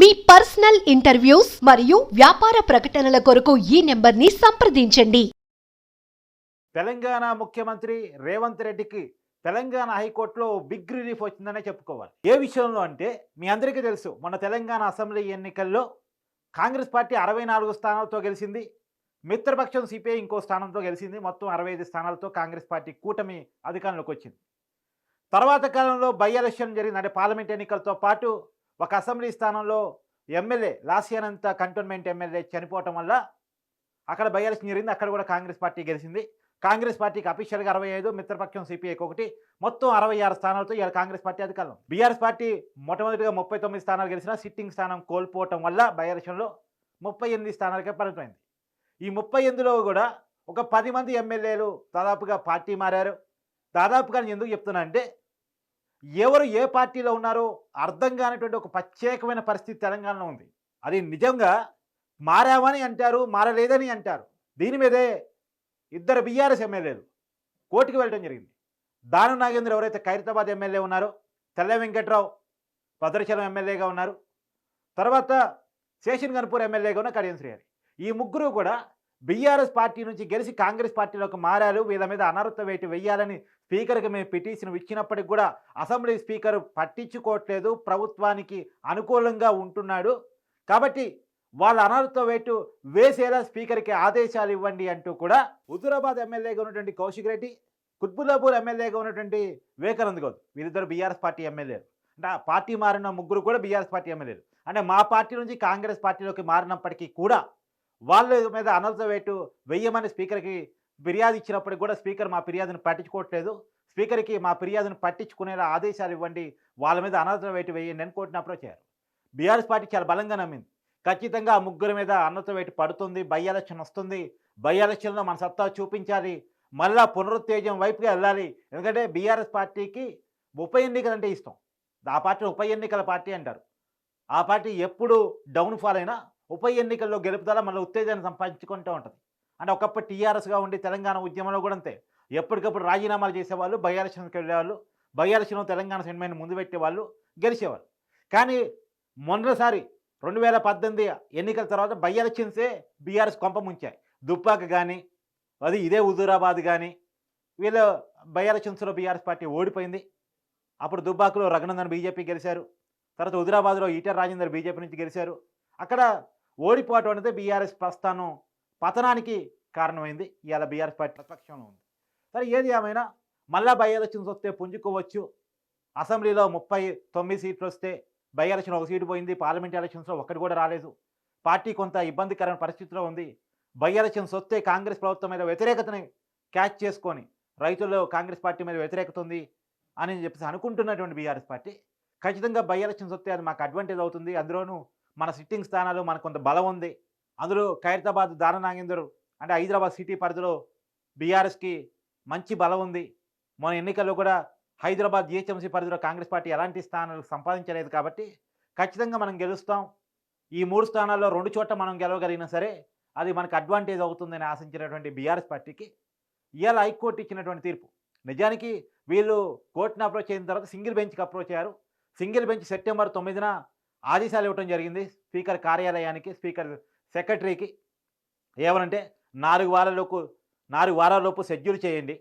మీ personal interviews మరియు వ్యాపార ప్రకటనల కొరకు ఈ నెంబర్ని సంప్రదించండి. తెలంగాణ ముఖ్యమంత్రి రేవంత్ రెడ్డికి తెలంగాణ హైకోర్టులో బిగ్ రిలీఫ్ వచ్చిందనే చెప్పుకోవాలి. ఏ విషయంలో అంటే మీ అందరికీ తెలుసు మన తెలంగాణ అసెంబ్లీ ఎన్నికల్లో కాంగ్రెస్ పార్టీ అరవై నాలుగు స్థానాలతో గెలిచింది మిత్రపక్షం సిపిఐ ఇంకో స్థానంతో గెలిచింది మొత్తం అరవై ఐదు స్థానాలతో కాంగ్రెస్ పార్టీ కూటమి అధికారంలోకి వచ్చింది. తర్వాత కాలంలో బై ఎలక్షన్ జరిగింది అంటే పార్లమెంట్ ఎన్నికలతో పాటు ఒక అసెంబ్లీ స్థానంలో ఎమ్మెల్యే లాసియానంత కంటోన్మెంట్ ఎమ్మెల్యే చనిపోవటం వల్ల అక్కడ బై జరిగింది. అక్కడ కూడా కాంగ్రెస్ పార్టీ గెలిచింది. కాంగ్రెస్ పార్టీకి అఫీషియల్గా అరవై ఐదు మిత్రపక్షం సిపిఐకి ఒకటి. మొత్తం అరవై ఆరు స్థానాలతో ఇవాళ కాంగ్రెస్ పార్టీ అధికారం బీఆర్ఎస్ పార్టీ మొట్టమొదటిగా ముప్పై తొమ్మిది స్థానాలు గెలిచిన సిట్టింగ్ స్థానం కోల్పోవటం వల్ల బై ముప్పై ఎనిమిది స్థానాలకే పరిమితమైంది. ఈ ముప్పై ఎనిమిదిలో కూడా ఒక పది మంది ఎమ్మెల్యేలు దాదాపుగా పార్టీ మారారు. దాదాపుగా నేను ఎందుకు చెప్తున్నా అంటే ఎవరు ఏ పార్టీలో ఉన్నారో అర్థం కానటువంటి ఒక ప్రత్యేకమైన పరిస్థితి తెలంగాణలో ఉంది. అది నిజంగా మారామని అంటారు మారలేదని అంటారు. దీని మీదే ఇద్దరు బీఆర్ఎస్ ఎమ్మెల్యేలు కోర్టుకు వెళ్ళడం జరిగింది. దాను నాగేంద్ర ఎవరైతే ఖైరతాబాద్ ఎమ్మెల్యే ఉన్నారో తెల్ల వెంకట్రావు భద్రాచలం ఎమ్మెల్యేగా ఉన్నారు. తర్వాత శేషన్ గన్పూర్ ఎమ్మెల్యేగా ఉన్న కడియం శ్రీహరి. ఈ ముగ్గురు కూడా బీఆర్ఎస్ పార్టీ నుంచి గెలిచి కాంగ్రెస్ పార్టీలోకి మారారు. వీళ్ళ మీద అనర్హత వేటు వెయ్యాలని స్పీకర్కి మేము పిటిషన్ ఇచ్చినప్పటికి కూడా అసెంబ్లీ స్పీకర్ పట్టించుకోవట్లేదు. ప్రభుత్వానికి అనుకూలంగా ఉంటున్నాడు. కాబట్టి వాళ్ళ అనర్హత వేటు వేసేలా స్పీకర్కి ఆదేశాలు ఇవ్వండి అంటూ కూడా హుజురాబాద్ ఎమ్మెల్యేగా ఉన్నటువంటి కౌశిక్ రెడ్డి కుత్బుల్లాపూర్ ఎమ్మెల్యేగా ఉన్నటువంటి వివేకానంద్ గౌడ్ వీరిద్దరు బీఆర్ఎస్ పార్టీ ఎమ్మెల్యేలు. అంటే ఆ పార్టీ మారిన ముగ్గురు కూడా బీఆర్ఎస్ పార్టీ ఎమ్మెల్యేలు. అంటే మా పార్టీ నుంచి కాంగ్రెస్ పార్టీలోకి మారినప్పటికీ కూడా వాళ్ళ మీద అనర్థ వేటు వెయ్యమని స్పీకర్కి ఫిర్యాదు ఇచ్చినప్పటికి కూడా స్పీకర్ మా ఫిర్యాదును పట్టించుకోవట్లేదు. స్పీకర్కి మా ఫిర్యాదును పట్టించుకునేలా ఆదేశాలు ఇవ్వండి. వాళ్ళ మీద అనర్హత వేటు వేయండి అని కోర్టును అప్రోచ్ బీఆర్ఎస్ పార్టీ చాలా బలంగా నమ్మింది. ఖచ్చితంగా ఆ ముగ్గురు మీద అనర్హత వేటు పడుతుంది. బై ఎలక్షన్ వస్తుంది. బై ఎలక్షన్లో మన సత్తా చూపించాలి. మళ్ళా పునరుత్తేజం వైపుగా వెళ్ళాలి. ఎందుకంటే బీఆర్ఎస్ పార్టీకి ఉప ఎన్నికలు అంటే ఇష్టం. ఆ పార్టీ ఉప ఎన్నికల పార్టీ అంటారు. ఆ పార్టీ ఎప్పుడు డౌన్ఫాల్ అయినా ఉప ఎన్నికల్లో గెలుపుదల మళ్ళీ ఉత్తేజాన్ని సంపాదించుకుంటూ ఉంటుంది. అంటే ఒకప్పుడు టీఆర్ఎస్గా ఉండి తెలంగాణ ఉద్యమంలో కూడా అంతే. ఎప్పటికప్పుడు రాజీనామాలు చేసేవాళ్ళు బై ఎలక్షన్కి వెళ్ళేవాళ్ళు బై ఎలక్షన్ తెలంగాణ సినిమాని ముందు పెట్టేవాళ్ళు గెలిచేవాళ్ళు. కానీ మొన్నసారి రెండు వేల పద్దెనిమిది ఎన్నికల తర్వాత బై ఎలక్షన్సే బీఆర్ఎస్ కొంప ముంచాయి. దుబ్బాక కానీ అది ఇదే హుజూరాబాద్ కానీ వీళ్ళు బై ఎలక్షన్స్లో బీఆర్ఎస్ పార్టీ ఓడిపోయింది. అప్పుడు దుబ్బాకలో రఘునందన్ బీజేపీ గెలిచారు. తర్వాత హుజూరాబాద్లో ఈటర్ రాజేందర్ బీజేపీ నుంచి గెలిచారు. అక్కడ ఓడిపోవటం అనేది బీఆర్ఎస్ ప్రస్థానం పతనానికి కారణమైంది. ఇవాళ బీఆర్ఎస్ పార్టీ ప్రతిపక్షంలో ఉంది. సరే ఏది ఏమైనా మళ్ళా బై ఎలక్షన్స్ వస్తే పుంజుకోవచ్చు. అసెంబ్లీలో ముప్పై తొమ్మిది సీట్లు వస్తే బై ఎలక్షన్ ఒక సీటు పోయింది. పార్లమెంట్ ఎలక్షన్స్లో ఒక్కటి కూడా రాలేదు. పార్టీ కొంత ఇబ్బందికరమైన పరిస్థితిలో ఉంది. బై ఎలక్షన్స్ వస్తే కాంగ్రెస్ ప్రభుత్వం మీద వ్యతిరేకతని క్యాచ్ చేసుకొని రైతుల్లో కాంగ్రెస్ పార్టీ మీద వ్యతిరేకత ఉంది అని చెప్పేసి అనుకుంటున్నటువంటి బీఆర్ఎస్ పార్టీ ఖచ్చితంగా బై ఎలక్షన్స్ వస్తే అది మాకు అడ్వాంటేజ్ అవుతుంది. అందులోనూ మన సిట్టింగ్ స్థానాలు మనకు కొంత బలం ఉంది. అందులో ఖైరతాబాద్ దాన నాగేందర్ అంటే హైదరాబాద్ సిటీ పరిధిలో బీఆర్ఎస్కి మంచి బలం ఉంది. మన ఎన్నికల్లో కూడా హైదరాబాద్ జిహెచ్ఎంసీ పరిధిలో కాంగ్రెస్ పార్టీ ఎలాంటి స్థానాలు సంపాదించలేదు కాబట్టి ఖచ్చితంగా మనం గెలుస్తాం. ఈ మూడు స్థానాల్లో రెండు చోట్ల మనం గెలవగలిగినా సరే అది మనకు అడ్వాంటేజ్ అవుతుందని ఆశించినటువంటి బీఆర్ఎస్ పార్టీకి ఇవాళ హైకోర్టు ఇచ్చినటువంటి తీర్పు. నిజానికి వీళ్ళు కోర్టును అప్రోచ్ అయిన తర్వాత సింగిల్ బెంచ్కి అప్రోచ్ అయ్యారు. సింగిల్ బెంచ్ సెప్టెంబర్ తొమ్మిదిన ఆదేశాలు ఇవ్వటం జరిగింది. స్పీకర్ కార్యాలయానికి స్పీకర్ సెక్రటరీకి ఏమనంటే నాలుగు వారాలలోపు నాలుగు వారాలలోపు షెడ్యూల్ చేయండి.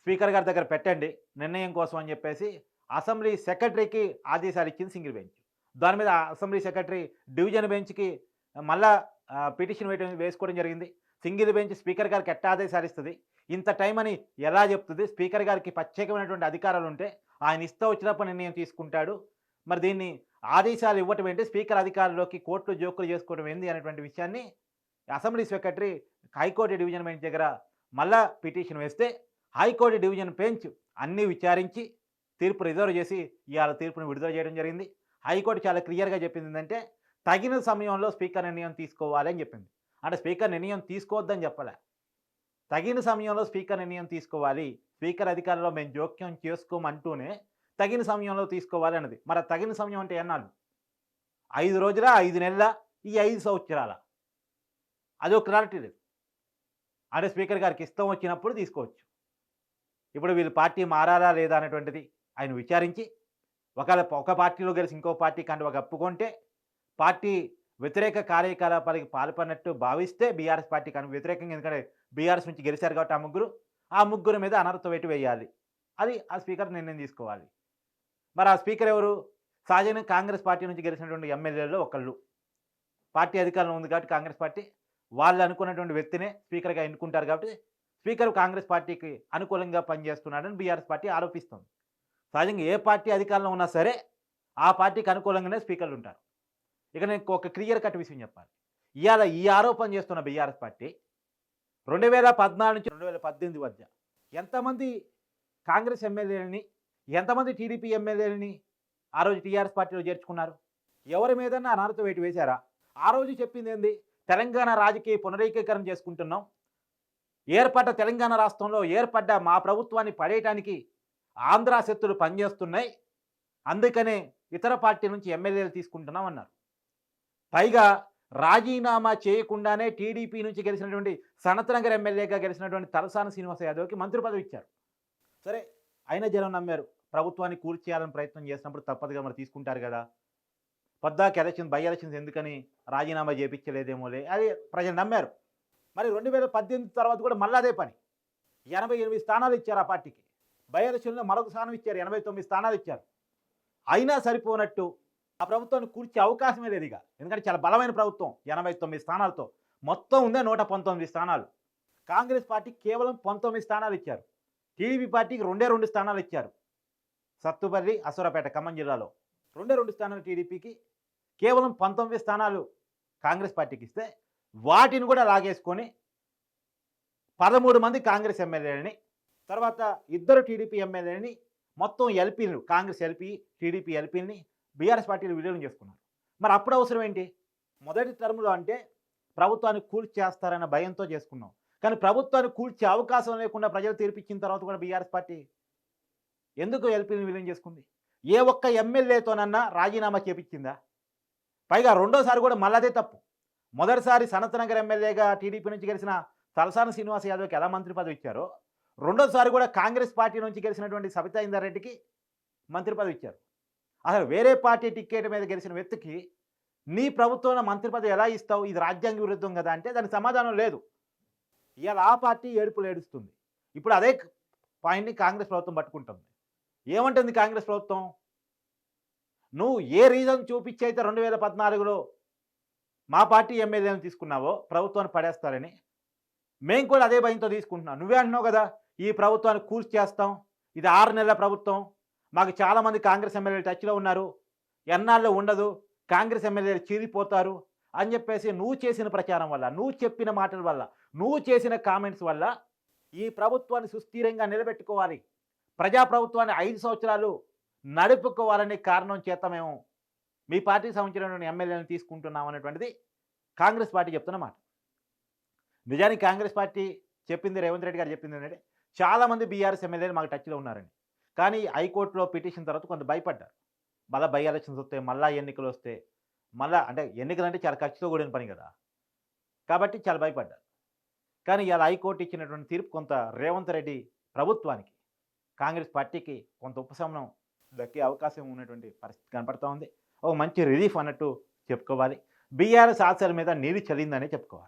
స్పీకర్ గారి దగ్గర పెట్టండి. నిర్ణయం కోసం అని చెప్పేసి అసెంబ్లీ సెక్రటరీకి ఆదేశాలు ఇచ్చింది సింగిల్ బెంచ్. దాని మీద అసెంబ్లీ సెక్రటరీ డివిజన్ బెంచ్కి మళ్ళా పిటిషన్ వేయడం వేసుకోవడం జరిగింది. సింగిల్ బెంచ్ స్పీకర్ గారికి ఎట్ట ఆదేశాలు ఇస్తుంది? ఇంత టైం అని ఎలా చెప్తుంది? స్పీకర్ గారికి ప్రత్యేకమైనటువంటి అధికారాలు ఉంటే ఆయన ఇస్తూ వచ్చినప్పుడు నిర్ణయం తీసుకుంటాడు. మరి దీన్ని ఆదేశాలు ఇవ్వటం ఏంటి? స్పీకర్ అధికారులకి కోర్టులు జోకులు చేసుకోవడం ఏంది అనేటువంటి విషయాన్ని assembly secretary high court division bench దగ్గర మళ్ళా పిటిషన్ వేస్తే హైకోర్టు డివిజన్ బెంచ్ అన్నీ విచారించి తీర్పు రిజర్వ్ చేసి ఇవాళ తీర్పును విడుదల చేయడం జరిగింది. హైకోర్టు చాలా క్లియర్గా చెప్పింది ఏంటంటే తగిన సమయంలో స్పీకర్ నిర్ణయం తీసుకోవాలి అని చెప్పింది. అంటే స్పీకర్ నిర్ణయం తీసుకోవద్దని చెప్పలే. తగిన సమయంలో స్పీకర్ నిర్ణయం తీసుకోవాలి. స్పీకర్ అధికారంలో మేము జోక్యం చేసుకోమంటూనే తగిన సమయంలో తీసుకోవాలి అన్నది. మరి తగిన సమయం అంటే ఎన్నాళ్ళు? ఐదు రోజుల ఐదు నెలల ఈ ఐదు సంవత్సరాల. అదో క్లారిటీ లేదు. అంటే స్పీకర్ గారికి ఇష్టం వచ్చినప్పుడు తీసుకోవచ్చు. ఇప్పుడు వీళ్ళు పార్టీ మారాలా లేదా అనేటువంటిది ఆయన విచారించి ఒకవేళ ఒక పార్టీలో గెలిచి ఇంకో పార్టీ కంటే ఒక కప్పుకుంటే పార్టీ వ్యతిరేక కార్యకలాపాలకి పాల్పడినట్టు భావిస్తే బీఆర్ఎస్ పార్టీ కానీ వ్యతిరేకంగా ఎందుకంటే బీఆర్ఎస్ నుంచి గెలిచారు కాబట్టి ఆ ముగ్గురు ఆ ముగ్గురు మీద అనర్హత వేటు వేయాలి. అది ఆ స్పీకర్ నిర్ణయం తీసుకోవాలి. మరి ఆ స్పీకర్ ఎవరు? సహజంగా కాంగ్రెస్ పార్టీ నుంచి గెలిచినటువంటి ఎమ్మెల్యేలలో ఒకళ్ళు. పార్టీ అధికారంలో ఉంది కాబట్టి కాంగ్రెస్ పార్టీ. వాళ్ళు అనుకున్నటువంటి వ్యక్తినే స్పీకర్గా ఎన్నుకుంటారు కాబట్టి స్పీకర్ కాంగ్రెస్ పార్టీకి అనుకూలంగా పనిచేస్తున్నాడని బీఆర్ఎస్ పార్టీ ఆరోపిస్తుంది. సహజంగా ఏ పార్టీ అధికారంలో ఉన్నా సరే ఆ పార్టీకి అనుకూలంగానే స్పీకర్లు ఉంటారు. ఇక నేను ఒక క్లియర్ కట్ విషయం చెప్పాలి. ఇవాళ ఈ ఆరోపణ చేస్తున్న బీఆర్ఎస్ పార్టీ రెండు వేల పద్నాలుగు నుంచి రెండు వేల పద్దెనిమిది మధ్య ఎంతమంది కాంగ్రెస్ ఎమ్మెల్యేలని ఎంతమంది టీడీపీ ఎమ్మెల్యేలని ఆ రోజు టీఆర్ఎస్ పార్టీలో చేర్చుకున్నారు? ఎవరి మీదన్నా అనర్హత వేటు వేశారా? ఆ రోజు చెప్పింది ఏంది? తెలంగాణ రాజకీయ పునరీకీకరణ చేసుకుంటున్నాం. ఏర్పడ్డ తెలంగాణ రాష్ట్రంలో ఏర్పడ్డ మా ప్రభుత్వాన్ని పడేయటానికి ఆంధ్ర శక్తులు పనిచేస్తున్నాయి. అందుకనే ఇతర పార్టీ నుంచి ఎమ్మెల్యేలు తీసుకుంటున్నాం అన్నారు. పైగా రాజీనామా చేయకుండానే టీడీపీ నుంచి గెలిచినటువంటి సనత్నగర్ ఎమ్మెల్యేగా గెలిచినటువంటి తలసాని శ్రీనివాస యాదవ్కి మంత్రి పదవి ఇచ్చారు. సరే అయినా జనం నమ్మారు. ప్రభుత్వాన్ని కూర్చేయాలని ప్రయత్నం చేసినప్పుడు తప్పదుగా మరి తీసుకుంటారు కదా. పొద్దాకి ఎలక్షన్ బై ఎలక్షన్స్ ఎందుకని రాజీనామా చేపించలేదేమోలే. అది ప్రజలు నమ్మారు. మరి రెండు వేల పద్దెనిమిది తర్వాత కూడా మళ్ళీ అదే పని. ఎనభై ఎనిమిది స్థానాలు ఇచ్చారు ఆ పార్టీకి. బై ఎలక్షన్లో మరొక స్థానం ఇచ్చారు ఎనభై తొమ్మిది స్థానాలు ఇచ్చారు. అయినా సరిపోనట్టు ఆ ప్రభుత్వాన్ని కూర్చే అవకాశమే లేదు ఇక. ఎందుకంటే చాలా బలమైన ప్రభుత్వం ఎనభై తొమ్మిది స్థానాలతో. మొత్తం ఉందే నూట పంతొమ్మిది స్థానాలు. కాంగ్రెస్ పార్టీ కేవలం పంతొమ్మిది స్థానాలు ఇచ్చారు. టీడీపీ పార్టీకి రెండే రెండు స్థానాలు ఇచ్చారు. సత్తుపల్లి అసురపేట ఖమ్మం జిల్లాలో. రెండే రెండు స్థానాలు టీడీపీకి. కేవలం పంతొమ్మిది స్థానాలు కాంగ్రెస్ పార్టీకి ఇస్తే వాటిని కూడా లాగేసుకొని పదమూడు మంది కాంగ్రెస్ ఎమ్మెల్యేలని తర్వాత ఇద్దరు టీడీపీ ఎమ్మెల్యేని మొత్తం ఎల్పీలు కాంగ్రెస్ ఎల్పీ టీడీపీ ఎల్పీని బీఆర్ఎస్ పార్టీలు విలీనం చేసుకున్నారు. మరి అప్పుడు అవసరం ఏంటి? మొదటి టర్మ్లో అంటే ప్రభుత్వాన్ని కూల్చి చేస్తారన్న భయంతో చేసుకున్నాం. కానీ ప్రభుత్వాన్ని కూల్చే అవకాశం లేకుండా ప్రజలు తీర్పిచ్చిన తర్వాత కూడా బీఆర్ఎస్ పార్టీ ఎందుకు ఎల్పీని విలీనం చేసుకుంది? ఏ ఒక్క ఎమ్మెల్యేతోనన్నా రాజీనామా చేపించిందా? పైగా రెండోసారి కూడా మళ్ళదే తప్పు. మొదటిసారి సనత్నగర్ ఎమ్మెల్యేగా టీడీపీ నుంచి గెలిచిన తలసాని శ్రీనివాస యాదవ్కి ఎలా మంత్రి పదవి ఇచ్చారో రెండోసారి కూడా కాంగ్రెస్ పార్టీ నుంచి గెలిచినటువంటి సబితా ఇందారెడ్డికి మంత్రి పదవి ఇచ్చారు. అసలు వేరే పార్టీ టిక్కెట్ మీద గెలిచిన వ్యక్తికి నీ ప్రభుత్వంలో మంత్రి పదవి ఎలా ఇస్తావు? ఇది రాజ్యాంగ విరుద్ధం కదా అంటే దానికి సమాధానం లేదు. ఇవాళ ఆ పార్టీ ఏడుపులు ఏడుస్తుంది. ఇప్పుడు అదే పాయింట్ని కాంగ్రెస్ ప్రభుత్వం పట్టుకుంటుంది. ఏమంటుంది కాంగ్రెస్ ప్రభుత్వం? నువ్వు ఏ రీజన్ చూపించి అయితే రెండు వేల పద్నాలుగులో మా పార్టీ ఎమ్మెల్యేలను తీసుకున్నావో ప్రభుత్వాన్ని పడేస్తారని మేము కూడా అదే భయంతో తీసుకుంటున్నాం. నువ్వే అంటున్నావు కదా ఈ ప్రభుత్వాన్ని కూర్చి చేస్తాం. ఇది ఆరు నెలల ప్రభుత్వం. మాకు చాలామంది కాంగ్రెస్ ఎమ్మెల్యేలు టచ్లో ఉన్నారు. ఎన్నాళ్ళు ఉండదు. కాంగ్రెస్ ఎమ్మెల్యేలు చీరిపోతారు అని చెప్పేసి నువ్వు చేసిన ప్రచారం వల్ల నువ్వు చెప్పిన మాటల వల్ల నువ్వు చేసిన కామెంట్స్ వల్ల ఈ ప్రభుత్వాన్ని సుస్థిరంగా నిలబెట్టుకోవాలి. ప్రజాప్రభుత్వాన్ని ఐదు సంవత్సరాలు నడుపుకోవాలనే కారణం చేత మేము మీ పార్టీకి సంబంధించినటువంటి ఎమ్మెల్యేలను తీసుకుంటున్నాం అనేటువంటిది కాంగ్రెస్ పార్టీ చెప్తున్న మాట. నిజానికి కాంగ్రెస్ పార్టీ చెప్పింది రేవంత్ రెడ్డి గారు చెప్పింది ఏంటంటే చాలామంది బీఆర్ఎస్ ఎమ్మెల్యేలు మాకు టచ్లో ఉన్నారని కానీ హైకోర్టులో పిటిషన్ తర్వాత కొంత భయపడ్డారు. మళ్ళీ బై ఎలక్షన్స్ వస్తే మళ్ళీ ఎన్నికలు వస్తే మళ్ళీ అంటే ఎన్నికలు అంటే చాలా ఖర్చుతో కూడిన పని కదా. కాబట్టి చాలా భయపడ్డారు. కానీ ఇలా హైకోర్టు ఇచ్చినటువంటి తీర్పు కొంత రేవంత్ రెడ్డి ప్రభుత్వానికి కాంగ్రెస్ పార్టీకి కొంత ఉపశమనం దక్కే అవకాశం ఉన్నటువంటి పరిస్థితి కనపడుతూ ఉంది. ఒక మంచి రిలీఫ్ అన్నట్టు చెప్పుకోవాలి. బీఆర్ఎస్ ఆశల మీద నీరు చల్లిందనే చెప్పుకోవాలి.